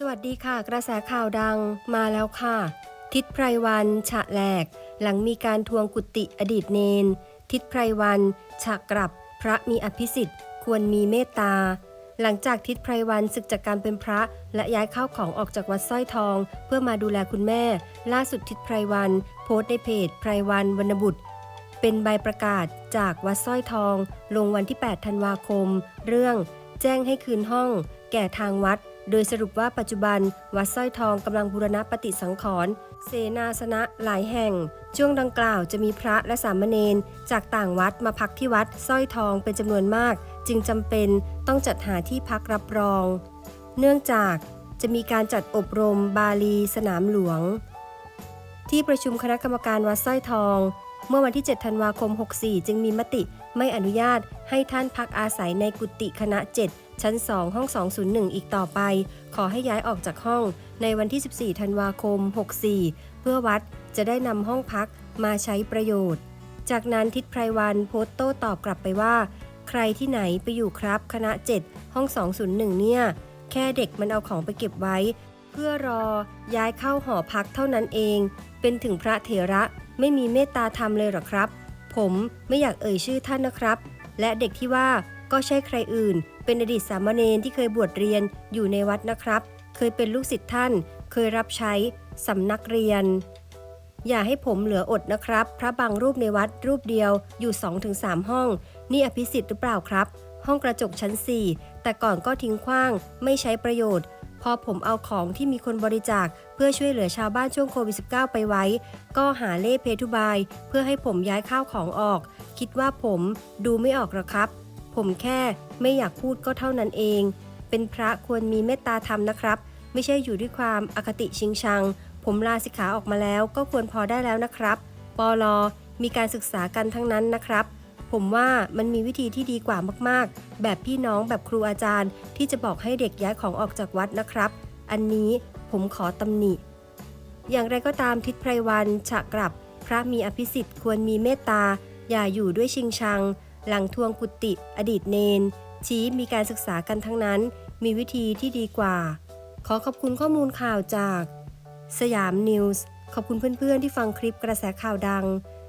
สวัสดีค่ะ กระแสข่าวดังมาแล้วค่ะ ทิศไพรวันฉะแหลก หลังมีการทวงกุฏิอดีตเนน ทิศไพรวันฉะกลับ พระมีอภิสิทธิ์ ควรมีเมตตา หลังจากทิศไพรวันศึกจากการเป็นพระ และย้ายข้าวของออกจากวัดสร้อยทอง เพื่อมาดูแลคุณแม่ ล่าสุดทิศไพรวัน โพสต์ในเพจไพรวันวรรณบุตร เป็นใบประกาศจากวัดสร้อยทอง ลงวันที่ 8 ธันวาคม เรื่อง แจ้งให้คืนห้อง แก่ทางวัด โดยสรุปว่าปัจจุบัน วัดสร้อยทองกำลังบูรณะปฏิสังขรณ์เสนาสนะหลายแห่ง ช่วงดังกล่าวจะมีพระและสามเณรจากต่างวัดมาพักที่วัดสร้อยทองเป็นจำนวนมาก จึงจำเป็นต้องจัดหาที่พักรับรอง เนื่องจากจะมีการจัดอบรมบาลีสนามหลวง ที่ประชุมคณะกรรมการวัดสร้อยทอง เมื่อวันที่ 7 ธันวาคม 64 จึงมีมติไม่อนุญาตให้ท่านพักอาศัยในกุฏิคณะ 7 ชั้น 2 ห้อง 201 อีกต่อไป ขอให้ย้ายออกจากห้องในวันที่ 14 ธันวาคม 64 เพื่อวัดจะได้นำห้องพักมาใช้ประโยชน์ จากนั้นทิศไพรวันโพสต์โต้ตอบกลับไปว่า ใครที่ไหนไปอยู่ครับคณะ 7 ห้อง 201 เนี่ย แค่เด็กมันเอาของไปเก็บไว้ เพื่อรอย้ายเข้าหอพักเท่านั้นเอง เป็นถึงพระเถระไม่มีเมตตาธรรมเลยหรอครับ ผมไม่อยากเอ่ยชื่อท่านนะครับ และเด็กที่ว่าก็ใช่ใครอื่น เป็นอดีตสามเณรที่เคยบวชเรียนอยู่ในวัดนะครับ เคยเป็นลูกศิษย์ท่าน เคยรับใช้สำนักเรียน อย่าให้ผมเหลืออดนะครับ พระบางรูปในวัดรูปเดียวอยู่ 2-3 ห้อง นี่อภิสิทธิ์หรือเปล่าครับ ห้องกระจกชั้น 4 แต่ก่อนก็ทิ้งขว้าง ไม่ใช้ประโยชน์ พอผมเอาของที่มีคนบริจาคเพื่อช่วยเหลือชาวบ้านช่วงโควิด -19 ไปไว้ ก็หาเล่เพทุบาย เพื่อให้ผมย้ายข้าวของออก คิดว่าผมดูไม่ออกหรอกครับ ผมแค่ไม่อยากพูดก็เท่านั้นเอง เป็นพระควรมีเมตตาธรรมนะครับ ไม่ใช่อยู่ด้วยความอคติชิงชัง ผมลาสิกขาออกมาแล้วก็ควรพอได้แล้วนะครับปอลอมีการศึกษากันทั้งนั้นนะครับ ผมว่ามันมีวิธีที่ดีกว่ามากๆ แบบพี่น้องแบบครูอาจารย์ ที่จะบอกให้เด็กย้ายของออกจากวัดนะครับ อันนี้ผมขอตำหนิ อย่างไรก็ตามทิศไพรวันฉะกลับ พระมีอภิสิทธิ์ควรมีเมตตา อย่าอยู่ด้วยชิงชัง หลังทวงกุฏิอดีตเนน ชี้มีการศึกษากันทั้งนั้น มีวิธีที่ดีกว่า ขอขอบคุณข้อมูลข่าวจาก สยามนิวส์ขอบคุณเพื่อนๆที่ฟังคลิปกระแสข่าวดัง